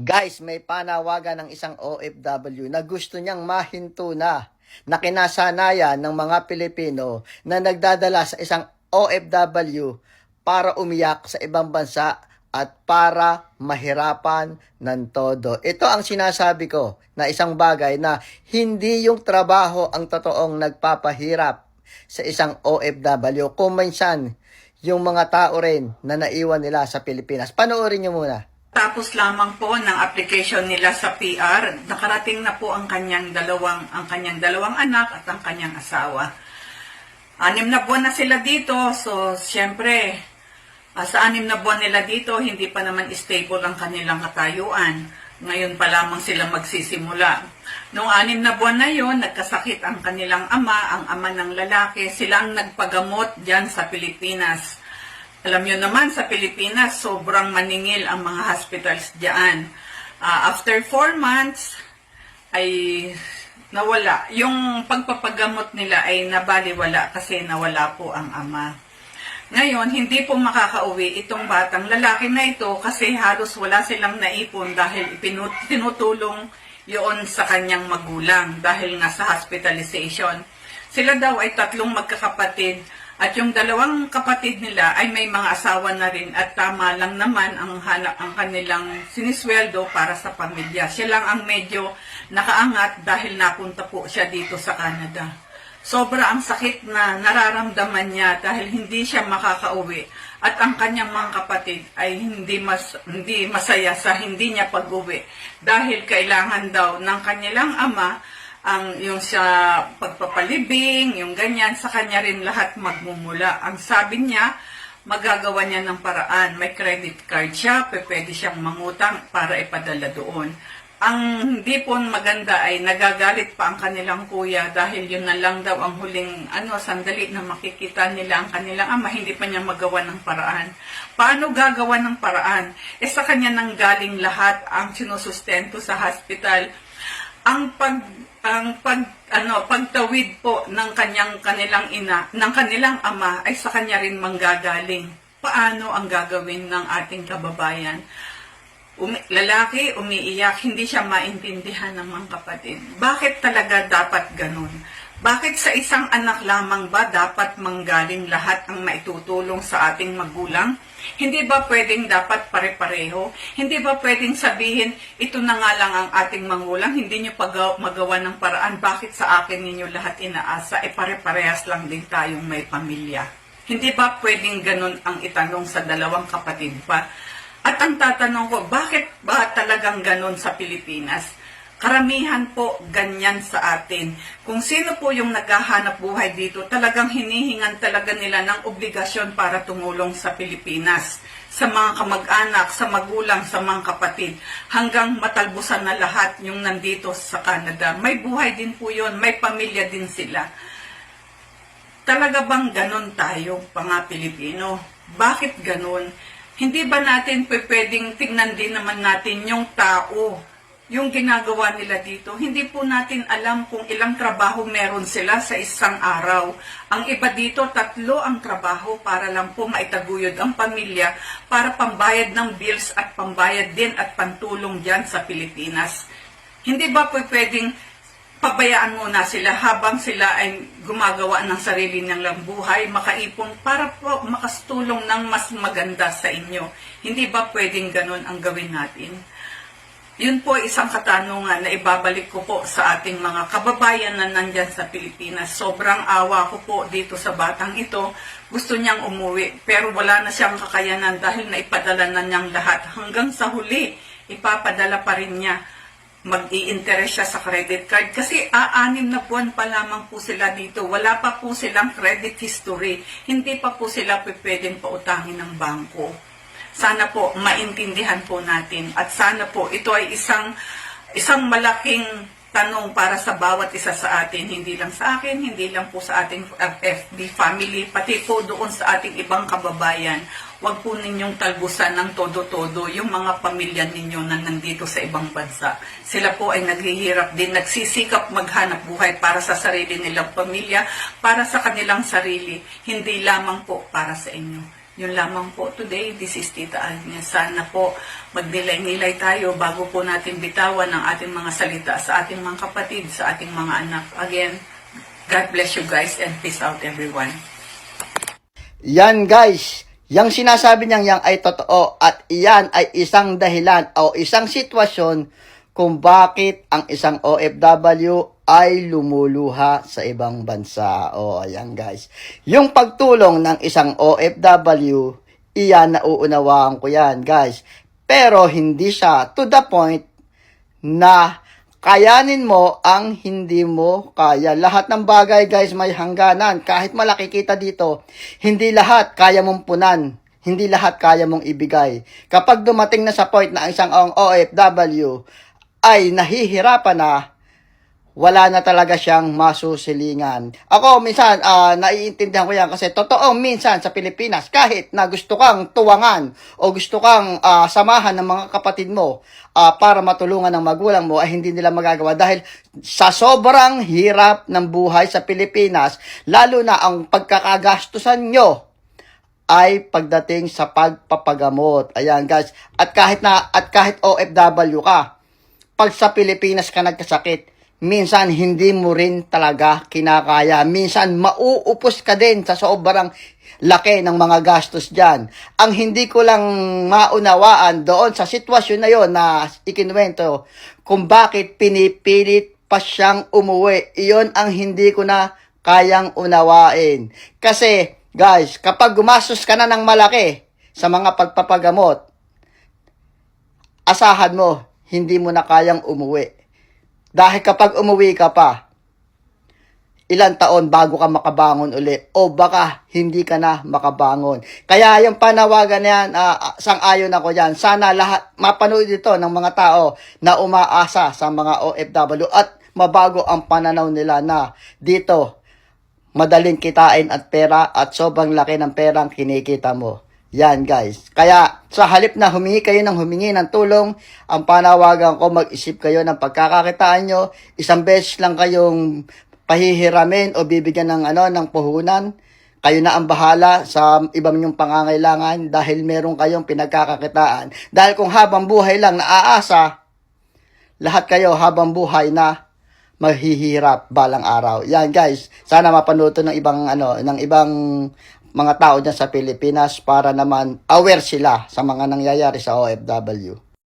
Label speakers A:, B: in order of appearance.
A: Guys, may panawagan ng isang OFW na gusto niyang mahinto na na kinasanayan ng mga Pilipino na nagdadala sa isang OFW para umiyak sa ibang bansa at para mahirapan ng todo. Ito ang sinasabi ko na isang bagay na hindi yung trabaho ang totoong nagpapahirap sa isang OFW. Kung minsan, yung mga tao rin na naiwan nila sa Pilipinas. Panoorin nyo muna.
B: Tapos lamang po ng application nila sa PR, nakarating na po ang kanyang dalawang ang kanyang dalawang anak at ang kanyang asawa. Anim na buwan na sila dito, so siyempre ah, sa anim na buwan nila dito, hindi pa naman stable ang kanilang katayuan. Ngayon pa lamang sila magsisimula. Noong anim na buwan na yon, nagkasakit ang kanilang ama, ang ama ng lalaki. Sila ang nagpagamot dyan sa Pilipinas. Alam nyo naman, sa Pilipinas, sobrang maningil ang mga hospitals diyan. Ah, after four months, ay nawala. Yung pagpapagamot nila ay nabaliwala kasi nawala po ang ama. Ngayon, hindi po makakauwi itong batang lalaki na ito kasi halos wala silang naipon dahil tinutulong yun sa kanyang magulang dahil nga sa hospitalization. Sila daw ay tatlong magkakapatid at yung dalawang kapatid nila ay may mga asawa na rin at tama lang naman ang hanap ang kanilang sinisweldo para sa pamilya. Siya lang ang medyo nakaangat dahil napunta po siya dito sa Canada. Sobra ang sakit na nararamdaman niya dahil hindi siya makakauwi at ang kanyang mga kapatid ay hindi mas hindi masaya sa hindi niya pag-uwi dahil kailangan daw ng kanilang ama ang yung sa pagpapalibing, yung ganyan, sa kanya rin lahat magmumula. Ang sabi niya, magagawa niya ng paraan. May credit card siya, pwede siyang mangutang para ipadala doon. Ang hindi po maganda ay nagagalit pa ang kanilang kuya dahil yun na lang daw ang huling ano, sandali na makikita nila ang kanilang ama, hindi pa niya magawa ng paraan. Paano gagawa ng paraan? E sa kanya nang galing lahat ang sinusustento sa hospital ang pag ang pag ano pagtawid po ng kanyang kanilang ina ng kanilang ama ay sa kanya rin manggagaling. Paano ang gagawin ng ating kababayan? Umi- lalaki umiiyak hindi siya maintindihan ng mga kapatid. Bakit talaga dapat ganun bakit sa isang anak lamang ba dapat manggaling lahat ang maitutulong sa ating magulang? Hindi ba pwedeng dapat pare-pareho? Hindi ba pwedeng sabihin, ito na nga lang ang ating mangulang, hindi nyo pag- magawa ng paraan, bakit sa akin ninyo lahat inaasa, e pare-parehas lang din tayong may pamilya? Hindi ba pwedeng ganun ang itanong sa dalawang kapatid pa? At ang tatanong ko, bakit ba talagang ganun sa Pilipinas? Karamihan po ganyan sa atin. Kung sino po yung naghahanap buhay dito, talagang hinihingan talaga nila ng obligasyon para tumulong sa Pilipinas. Sa mga kamag-anak, sa magulang, sa mga kapatid. Hanggang matalbusan na lahat yung nandito sa Canada. May buhay din po yun, may pamilya din sila. Talaga bang ganon tayo, mga Pilipino? Bakit ganon? Hindi ba natin pwedeng tingnan din naman natin yung tao, yung ginagawa nila dito? Hindi po natin alam kung ilang trabaho meron sila sa isang araw. Ang iba dito, tatlo ang trabaho para lang po maitaguyod ang pamilya para pambayad ng bills at pambayad din at pantulong dyan sa Pilipinas. Hindi ba po pwedeng pabayaan muna sila habang sila ay gumagawa ng sarili nilang buhay, makaipon para po makastulong ng mas maganda sa inyo. Hindi ba pwedeng ganun ang gawin natin? Yun po isang katanungan na ibabalik ko po sa ating mga kababayan na nandyan sa Pilipinas. Sobrang awa ko po dito sa batang ito. Gusto niyang umuwi pero wala na siyang kakayanan dahil naipadala na niyang lahat. Hanggang sa huli, ipapadala pa rin niya mag-i-interest siya sa credit card kasi aanim na buwan pa lamang po sila dito. Wala pa po silang credit history. Hindi pa po sila pwedeng pautangin ng bangko. Sana po maintindihan po natin at sana po ito ay isang isang malaking tanong para sa bawat isa sa atin, hindi lang sa akin, hindi lang po sa ating FB family, pati po doon sa ating ibang kababayan. Huwag po ninyong talbusan ng todo-todo yung mga pamilya ninyo na nandito sa ibang bansa. Sila po ay naghihirap din, nagsisikap maghanap buhay para sa sarili nilang pamilya, para sa kanilang sarili, hindi lamang po para sa inyo. Yun lamang po today. This is Tita Agnes. Sana po magnilay-nilay tayo bago po natin bitawan ang ating mga salita sa ating mga kapatid, sa ating mga anak. Again, God bless you guys and peace out everyone.
A: Yan guys, yung sinasabi niyang yang ay totoo at iyan ay isang dahilan o isang sitwasyon kung bakit ang isang OFW ay lumuluha sa ibang bansa. O, ayan guys. Yung pagtulong ng isang OFW, iyan nauunawaan ko yan guys. Pero hindi siya to the point na kayanin mo ang hindi mo kaya. Lahat ng bagay, guys, may hangganan. Kahit malaki kita dito, hindi lahat kaya mong punan. Hindi lahat kaya mong ibigay. Kapag dumating na sa point na ang isang OFW ay nahihirapan na, wala na talaga siyang masusilingan. Ako, minsan, ah, naiintindihan ko yan kasi totoo minsan sa Pilipinas, kahit na gusto kang tuwangan o gusto kang ah, samahan ng mga kapatid mo ah, para matulungan ng magulang mo, ay hindi nila magagawa dahil sa sobrang hirap ng buhay sa Pilipinas, lalo na ang pagkakagastusan nyo, ay pagdating sa pagpapagamot. Ayan guys. At kahit na at kahit OFW ka, pag sa Pilipinas ka nagkasakit, minsan hindi mo rin talaga kinakaya. Minsan mauupos ka din sa sobrang laki ng mga gastos dyan. Ang hindi ko lang maunawaan doon sa sitwasyon na yon na ikinuwento kung bakit pinipilit pa siyang umuwi. Iyon ang hindi ko na kayang unawain. Kasi, guys, kapag gumastos ka na ng malaki sa mga pagpapagamot, asahan mo, hindi mo na kayang umuwi. Dahil kapag umuwi ka pa, ilang taon bago ka makabangon uli o baka hindi ka na makabangon. Kaya yung panawagan na yan, ah, sang-ayon ako yan. Sana lahat mapanood ito ng mga tao na umaasa sa mga OFW at mabago ang pananaw nila na dito madaling kitain at pera at sobrang laki ng perang kinikita mo. Yan guys. Kaya sa halip na humingi kayo ng humingi ng tulong, ang panawagan ko mag-isip kayo ng pagkakakitaan nyo. Isang beses lang kayong pahihiramin o bibigyan ng ano ng puhunan. Kayo na ang bahala sa ibang nyong pangangailangan dahil meron kayong pinagkakakitaan. Dahil kung habang buhay lang naaasa, lahat kayo habang buhay na maghihirap balang araw. Yan guys, sana mapanood ng ibang ano, ng ibang mga tao dyan sa Pilipinas para naman aware sila sa mga nangyayari sa OFW.